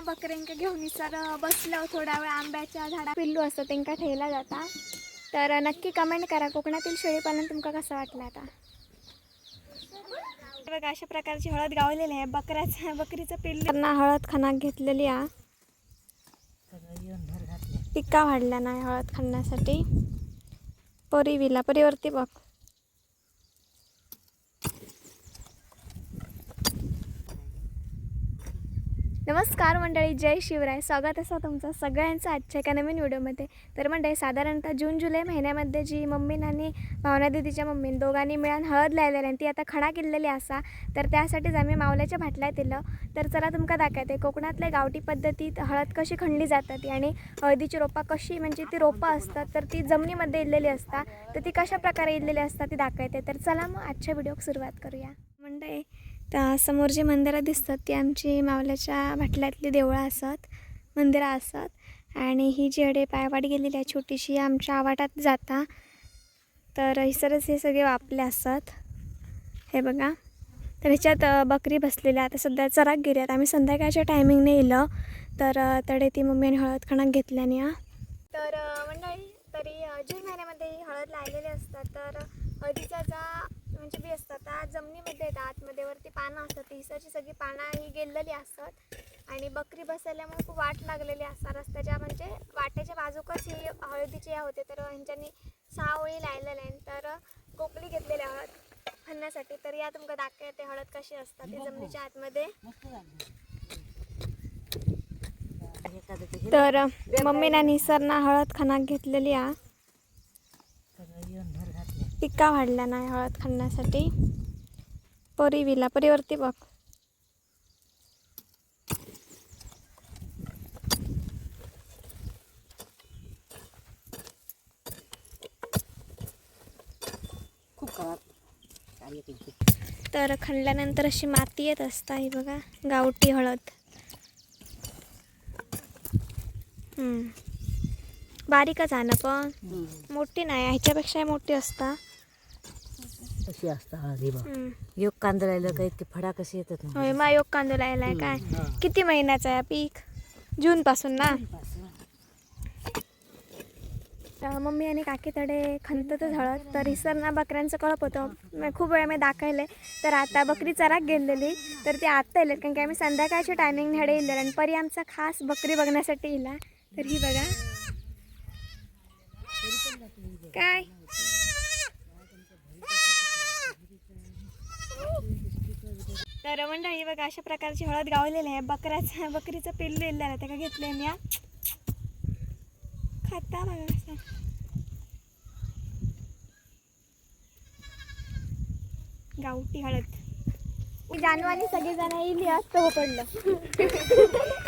ना बकऱ्यांका घेऊन सर बसलो थोडा वेळ आंब्याच्या झाडा पिल्लू असतं त्यांका ठेवला जाता. तर नक्की कमेंट करा कोकणातील शेळीपालन तुमका कसं वाटलं आता? बघा अशा प्रकारची हळद गावलेली आहे. बकऱ्याचं बकरीचं पिल्लू. ना हळद खानाक घेतलेली आहे टिक्का वाढला नाही हळद खाण्यासाठी परी विला परीवरती बघ. नमस्कार मंडळी जय शिवराय. स्वागत असं तुमचं सगळ्यांचं आजच्या एका नवीन व्हिडिओमध्ये. तर मंडळी साधारणतः जून जुलै महिन्यामध्ये जी मम्मीन आणि भावना दिदीच्या मम्मीन दोघांनी मिळून हळद लायलेली आणि ती आता खडा केलेली असा तर त्यासाठीच आम्ही मावल्याच्या भाटल्यात दिलं तर चला तुमका दाखवते कोकणातल्या गावठी पद्धतीत हळद कशी खणली जातात आणि हळदीची रोपा कशी म्हणजे ती रोपं असतात तर ती जमिनीमध्ये इल्लेली असतात तर ती कशा प्रकारे इल्लेली असतात ती दाखवते. तर चला मग आजच्या व्हिडिओक सुरुवात करूया. मंडळी त्या समोर जे मंदिरं दिसतात ती आमची मावल्याच्या भाटल्यातली देवळं असत मंदिरं असत आणि ही जी अडे पायवाट गेलेली आहे छोटीशी आमच्या आवाटात जाता. तर हिसरच हे सगळे वापले असत हे बघा. तर ह्याच्यात बकरी बसलेल्या आता सध्या चराक गिऱ्यात आम्ही संध्याकाळच्या टायमिंगने येलं तर तडे ती आणि हळद खणाक घेतल्याने तर मंडळी तरी जून महिन्यामध्ये हळद लावलेली असतात. तर हळदीचा जा म्हणजे बी असतात त्या जमिनीमध्ये येतात आतमध्ये वरती पानं असतात ती हिसाची सगळी पानं ही गेलेली असतात. आणि बकरी बसल्यामुळे खूप वाट लागलेली असतात रस्त्याच्या म्हणजे वाटेच्या बाजूकच ही हळदीची या होते तर ह्यांच्यानी सहा ओळी लायलेल्या आहेत. तर कोकली घेतलेली हळद खणण्यासाठी तर या तुमका दाखवते हळद कशी असतात ती जमिनीच्या आतमध्ये. तर मम्मीना निसरना हळद खणाक घेतलेली आ पिक्का वाढला नाही हळद खणण्यासाठी परी विला परीवरती बघ. खूप तर खणल्यानंतर अशी माती येत असता ही बघा गावठी हळद. बारीकच आहे ना पण? मोठी नाही ह्याच्यापेक्षा मोठी असता. कशी असता हळदी बा हम्म. योग कांदा लायला काही ते फडा कसे येतात ना? होय मा योग कांदो लायलाय काय हा. किती महिन्याचा आहे पीक? जून पासून ना तर मम्मी आणि काकीकडे खंततच हळद तर हिसरना बकऱ्यांचं कळप होतं. मी खूप वेळा मी दाखवले. तर आता बकरी चराक गेलेली तर ती आत्ता येलेत कारण की आम्ही संध्याकाळच्या टायमिंग हेडे येले आणि परी आमचा खास बकरी बघण्यासाठी येला तर ही बघा. काय? तर मंडळी बघा अशा प्रकारची हळद गावलेली आहे. बकऱ्याचं बकरीचं पिल्लू येलेलं आहे. त्याला घेतलं मी खाता बघा कसं. गावठी हळद. जानवानी सगळेजण येईल असतं पडलं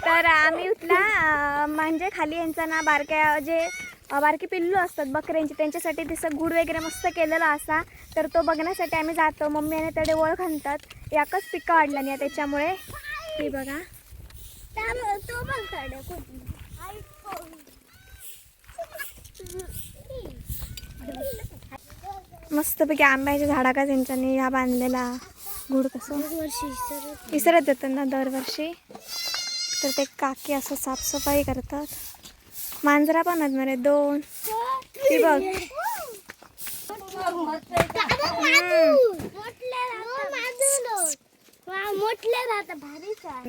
तर आम्ही उठला म्हणजे खाली यांचा ना बारक्या जे बारकी पिल्लू असतात बकऱ्यांची त्यांच्यासाठी तिचं गुड वगैरे मस्त केलेला असा. तर तो बघण्यासाठी आम्ही जातो. मम्मी आणि तडे ओळख आणतात. याकच पिक्का वाढला नाही त्याच्यामुळे. हे बघा. तो मस्तपैकी आंब्याच्या झाडाका त्यांच्यानी ह्या बांधलेला गुड कसं? विसरत जातात ना दरवर्षी. तर ते काकी असं साफसफाई करतात. मांजरा पण आहेत मरे दोन. ती बघ.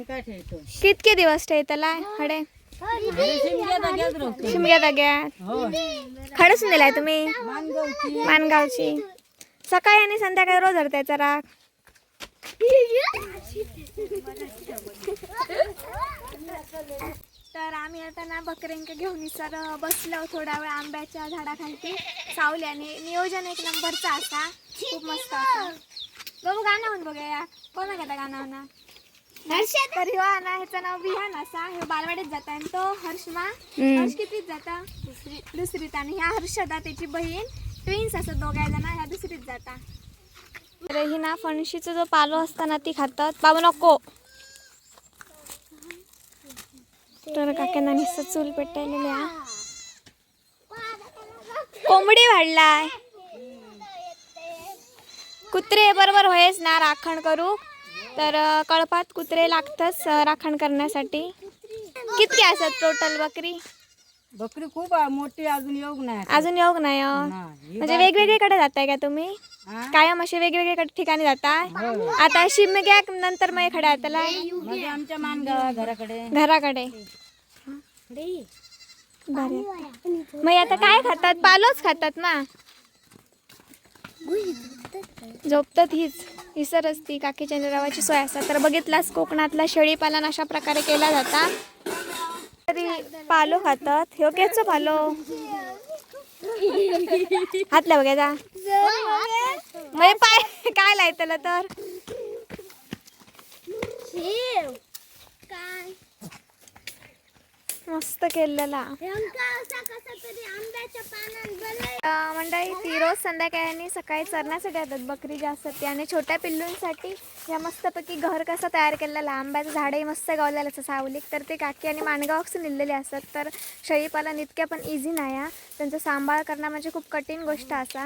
काय ठेवतो? कितके दिवस ठेवतला हडे शिमग्या जाग्यात हो. खडसून दिलाय तुम्ही? मानगावची. सकाळी आणि संध्याकाळी रोज हरतायचा राग तर आम्ही आता ना बकऱ्यांका घेऊन सर बसलो थोडा वेळ आंब्याच्या झाडाखाली सावली आणि नियोजन एक नंबरचा असा. खूप मस्त असा. बघू गाणं म्हणून बघूया कोणा घेता गाणं? म्हणा तर ह्यो ना ह्याचं नाव विहान असा ह्यो बालवाडीत जाता आणि तो हर्षमा. हर्ष कितीत जाता? दुसरी दुसरीत आणि ह्या हर्षदा त्याची बहीण ट्विन्स असतात दोघा जण ह्या दुसरीत जाता. तर ही ना फणशीचा जो पालो असता ना ती खातात. बाबा नको. तर काकांना नुसतं चूल पेटायलेली कोंबडी वाढलाय. कुत्रे बरोबर होयच ना राखण करू. तर कळपात कुत्रे लागतच राखण करण्यासाठी. कितके असतात टोटल बकरी? बकरी खूप मोठी अजून येऊ नाही अजून येऊक नाही हो. म्हणजे वेगवेगळीकडे जाताय का तुम्ही? हा? कायम असे वेगवेगळ्या ठिकाणी जाताय? आता शिमग्या नंतर मग आमच्या मानगावा घराकडे. घराकडे. मग आता काय खातात? पालोच खातात ना? झोपतात हीच. हिसर असती काकी चंद्ररावाची सोय असतात. तर बघितलास कोकणातला शेळी पालन अशा प्रकारे केला जाता. तरी पालो खातात. ह्यो केचो पालो? हातल्या बघायचा म्हणजे पाय काय लायतलं तर? मस्त केलेला. मंडळी ती रोज संध्याकाळी आणि सकाळी चरण्यासाठी येतात. बकरी जी असतात ती आणि छोट्या पिल्लूंसाठी या मस्तपैकी घर कसं तयार केलेलं आंब्याचं झाडही मस्त गावलेलं असं सावलीक तर ते काकी आणि माणगावकसून निघलेले असतात. तर शेळीपालन इतक्या पण इझी नाही हा. त्यांचा सांभाळ करणं म्हणजे खूप कठीण गोष्ट असा.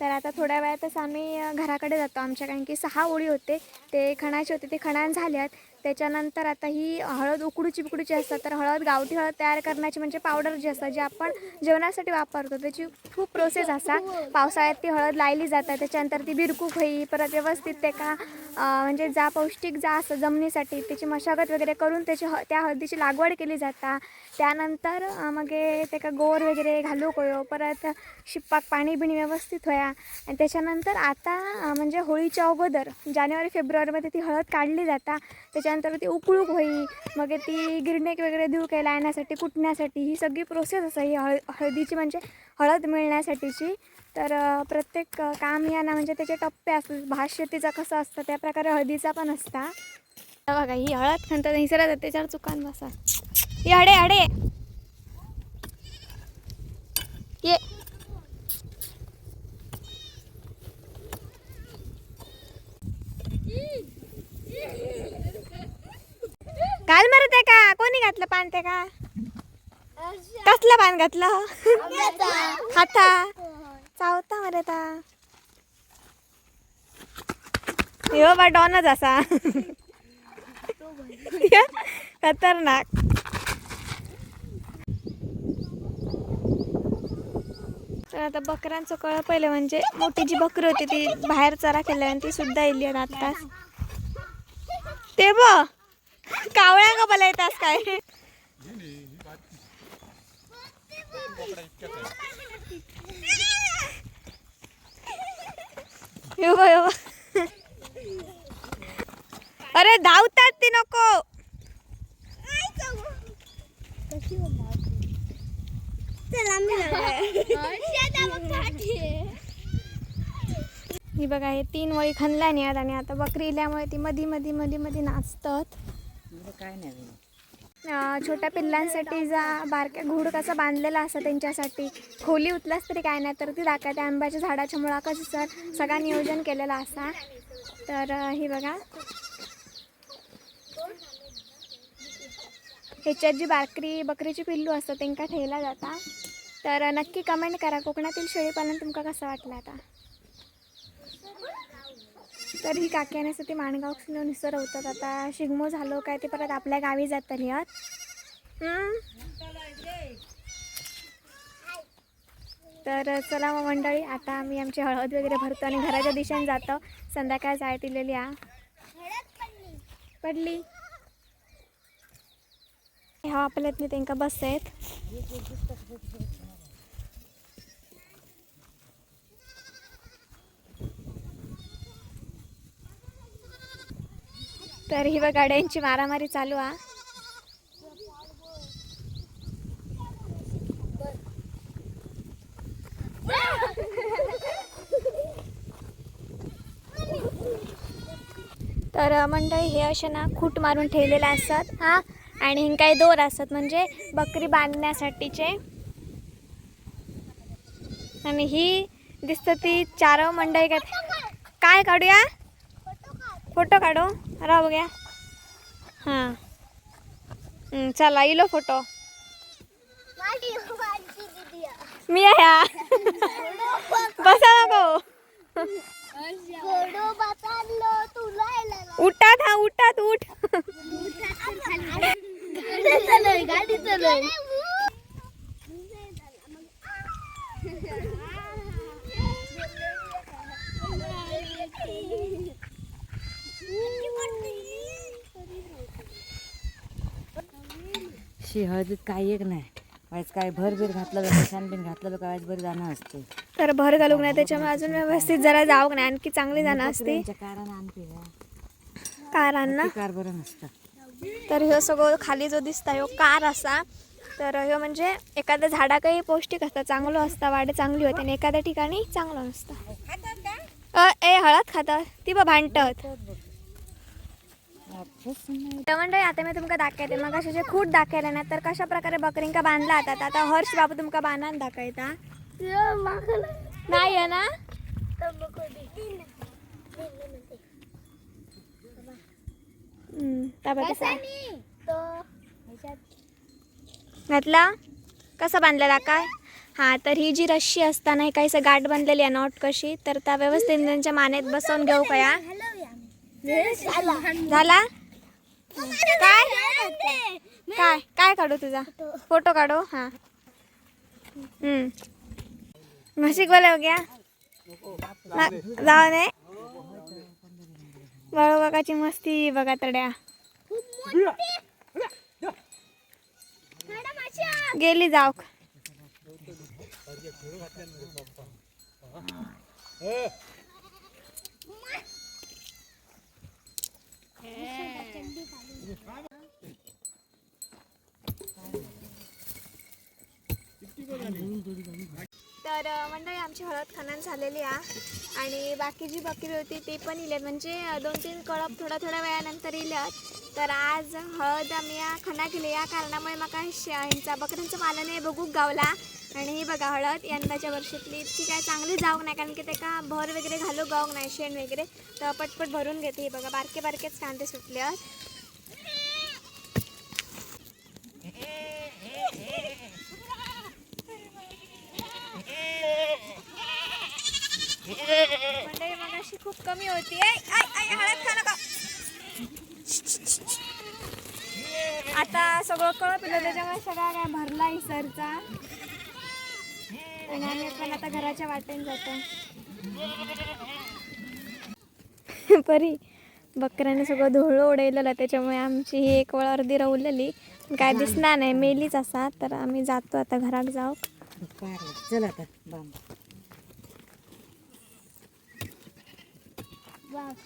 तर आता थोड्या वेळातच आम्ही घराकडे जातो. आमच्या कारण की सहा ओळी होते. ते खणाचे होते ते खणान झाल्यात. त्याच्यानंतर आता ही हळद उकडूची बिकडूची असतात तर हळद गावठी हळद तयार करण्याची म्हणजे पावडर जी असतात जी आपण जेवणासाठी वापरतो त्याची खूप प्रोसेस असा. पावसाळ्यात ती हळद लायली जातात त्याच्यानंतर ती बिरकूक होई परत व्यवस्थित ते का म्हणजे जा पौष्टिक जा असं जमिनीसाठी त्याची मशागत वगैरे करून त्याची ह त्या हळदीची लागवड केली जाता. त्यानंतर मग हे का गोर वगैरे घालूक होयो परत शिप्पाक पाणी बिणी व्यवस्थित होया. आणि त्याच्यानंतर आता म्हणजे होळीच्या अगोदर जानेवारी फेब्रुवारीमध्ये ती हळद काढली जाता. त्याच्यानंतर ती उकळूक होई मग ती गिरणेक वगैरे देऊ काय येण्यासाठी कुटण्यासाठी ही सगळी प्रोसेस असं ही हळ हळदीची म्हणजे हळद मिळण्यासाठीची. तर प्रत्येक काम या ना म्हणजे त्याचे टप्पे असतात. भातशेतीचा कसं असतं त्या प्रकारे हळदीचा पण असता. बघा ही हळद खंत हिसरत त्याच्यावर चुकान बसा. ये अडे अडे. ये. घाल मारत आहे का? कोणी घातलं पान ते का? कसलं पान घातलं? खाता. चावता मरता यो बा डॉनच असा. खतरनाक. तर आता बकरांचं कळ पहिलं म्हणजे मोठी जी बकरी होती ती बाहेर चरा केल्या आणि ती सुद्धा येली आहेत आत्ताच ते ब कावळ्या का बला येतात काय. यो यो अरे धावतात ती नको. ही बघा हे तीन वळी खणल्या नाही आहेत आणि आता बकरी इल्यामुळे ती मधी मधी मधी मधी नाचतात. काय नाही छोट्या पिल्लांसाठी जा बारक्या घूड कसा बांधलेला असं त्यांच्यासाठी. खोली उतलास तरी काय नाही तर ती दाखवते. त्या आंब्याच्या झाडाच्या मुळाकच सर सगळं नियोजन केलेलं असा. तर हे ही बघा. ह्याच्यात जी बाकरी बकरीची पिल्लू असतात त्यांका ठेवला जाता. तर नक्की कमेंट करा. कोकणातील शेळीपालन तुमका कसं वाटलं आता? तर ही काकी येण्यासाठी माणगाव निसर होतात. आता शिगमो झालो काय ते परत आपल्या गावी जातली यात तर चला मग मंडळी आता आम्ही आमची हळद वगैरे भरतो आणि घराच्या दिशेने जातो. संध्याकाळ जाय दिलेली आ पडली. ह्या आपल्यातनी त्यांका बस आहेत. तर ही बघ गाड्यांची मारामारी चालू आ तर मंडळी हे असे ना खूट मारून ठेवलेले असतात. हा आणि काही दोर असतात म्हणजे बकरी बांधण्यासाठीचे. आणि ही दिसतं ती चार मंडळी का काय काढूया फोटो काढू. राहू बघ्या. हां. चला इलो फोटो. मी आहे बसा नको उठात हा उठात उठ. गाडी चालू हळदीत काही एक नाही. वाईच काय भर बीर घातलं बघ छान बिन घातलं बघ वाईच बरी जाणं असते. तर भर घालूक नाही त्याच्यामुळे अजून व्यवस्थित जरा जाऊक नाही? आणखी चांगली जाणं असते. कारानं तर ह्यो सगळं खाली जो दिसता ह्यो कार असा. तर ह्यो म्हणजे एखाद्या झाडाकही पौष्टिक असता चांगलं असता वाढ चांगली होते आणि एखाद्या ठिकाणी चांगलं नसतं. अ, ए हळद खातात ती बा. तर मंडळी आता मी तुमका दाखवते. मग असे जे खूट दाखवले ना तर कशा प्रकारे बकरींका बांधला जातात आता हर्ष बाबू तुमका बांधान दाखवता. नाही आहे ना घातला? कसा बांधलेला काय? हां तर ही जी रशी असताना ही काहीसं गाठ बांधलेली आहे नॉट कशी? तर त्या व्यवस्थित त्यांच्या मानेत बसवून घेऊ का या? झाला? काय? काय? काय काढू तुझा? फोटो काढू? हां. हम्म म्हशीक बोला हो गया? जाऊ दे बाळू काकाची मस्ती बघा तड्या। गेली जाऊ तर मंडळी आमची हळद खनन झालेली आहे आणि बाकी जी बकरी होती ती पण इले. म्हणजे दोन तीन कळप थोड्या थोड्या वेळानंतर इल्यात तर आज हळद आम्ही या खना केली. या कारणामुळे मला श- ह्यांचा बकऱ्यांचं मालाने बघूक गावला. आणि ही बघा हळद यंदाच्या वर्षातली इतकी काय चांगली जाऊक नाही. कारण की त्याका भर वगैरे घालू गावक नाही शेण वगैरे. तर पटपट भरून घेते. ही बघा बारके बारकेच कांदे सुटले आहेत मंडळी मग अशी खूप कमी होती. हळद खा नका. आता सगळं कळपलं पिलं त्याच्यामुळे सगळा काय भरला इसरचा आणि आम्ही पण आता घराच्या वाटेने जातो. परी बकऱ्याने सगळं धुळं उडवलेलं त्याच्यामुळे आमची ही एक वेळ अर्धी रवलेली. काय दिसणार नाही मेलीच असा तर आम्ही जातो आता घरात जाऊ. चला आता बांध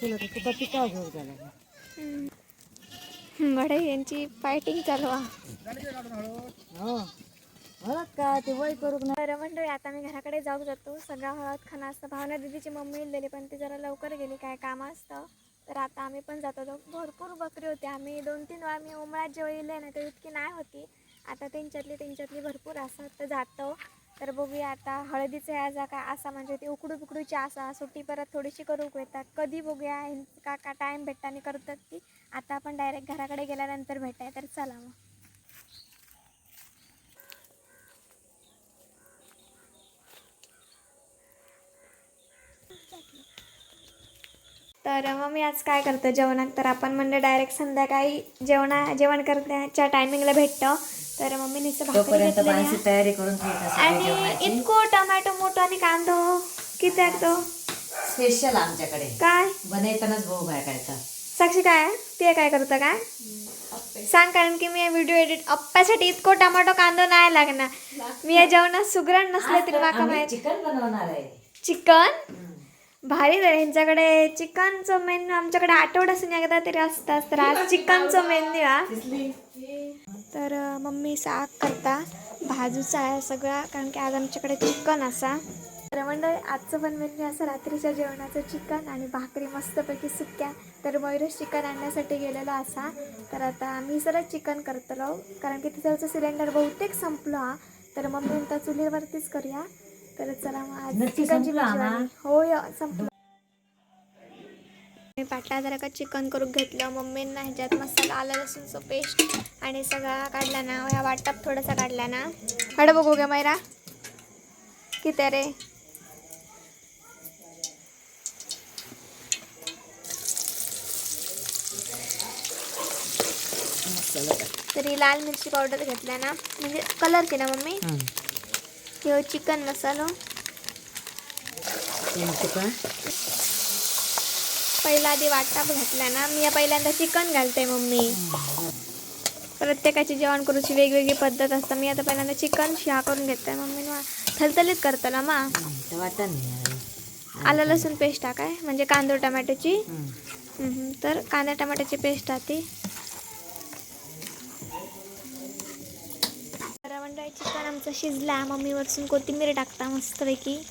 चल आता तुका पिकाव घेऊ झाला बडे यांची फायटिंग चालू हो का? ते वय नाही बरं मंडळी आता मी घराकडे जाऊ जातो. सगळा हळद खाना असतं. भावना दिदीची मम्मी इलेली पण ती जरा लवकर गेली. काय काम असतं? तर आता आम्ही पण जातो. भरपूर बकरी होती. आम्ही दोन तीन वेळा मी उमळ्यात जेव्हा येले ना तर इतकी नाही होती. आता त्यांच्यातली त्यांच्यातली भरपूर असतात. तर जातो. तर बघूया आता हळदीचं ह्या काय असा म्हणजे ती उकडू पिकडूची असा सुट्टी परत थोडीशी करूक येतात. कधी बघूया? का का टाईम भेटताना करतात ती. आता आपण डायरेक्ट घराकडे गेल्यानंतर भेटाय तर चला मग. तर मग मी आज काय करतो जेवणात तर आपण म्हणजे डायरेक्ट संध्याकाळी जेवणा जेवण करण्याच्या टायमिंगला भेटतो. तर मम्मी नुसतं भाकरी तोपर्यंत घेतलेली माणसं आहे. तयारी करून आणि इतको टोमॅटो मोठो आणि कांदो किती आहे तो? स्पेशल आमच्याकडे. काय? बनवतानाच भाऊ बाय काढतात साक्षी काय? ते काय करतं काय? सांग कारण की मी व्हिडिओ एडिट अप्प्यासाठी इतको टोमॅटो कांदो नाही लागणार. मी या जेवणात सुगरण नसले तरी माका माहिती चिकन बनवणार आहे. चिकन? भारी तर यांच्याकडे चिकनचं मेन्यू आमच्याकडे आठवड्यासून एकदा तरी असतात तर आज चिकनचं मेन्यू हा. तर मम्मी साग करता. भाजूचा आहे सगळा कारण की आज आमच्याकडे चिकन असा. तर मंडळी आजचं पण मेन्यू असं रात्रीच्या जेवणाचं चिकन आणि भाकरी मस्तपैकी सुक्या तर मयुरेश चिकन आणण्यासाठी गेलेलो असा. तर आता आम्ही सरळ चिकन करतलो कारण की तिथलचं सिलेंडर बहुतेक संपलो हा तर मम्मी म्हणता चुलीवरतीच करूया. तर चला मग आज चिकनची भाजी? बनवली. होय संपलं. मी पाटला जरा का चिकन करून घेतलं. मम्मींना ह्याच्यात मसाला आलं लसूणचं पेस्ट आणि सगळा काढला ना. ह्या वाटप थोडासा काढला ना. हड बघू गे मैरा. किती रे? तरी लाल मिरची पावडर घेतला ना. म्हणजे कलरची ना मम्मी. हं. ह्यो चिकन मसालो. पहिला आधी वाटाप घातला ना. मी या पहिल्यांदा चिकन घालते मम्मी. प्रत्येकाची जेवण करूची वेगवेगळी पद्धत असते. मी आता पहिल्यांदा चिकन शिहा करून घेते मम्मी. थलथलीत मा. तर वाटण नाही आलं. लसूण पेस्ट टाकाय. म्हणजे कांदो टमॅटोची तर कांदा टमाट्याची पेस्ट टाकते. तर मंडळी चिकन शिजला मम्मी वरसून कोथिंबीर टाकता मस्तपैकी.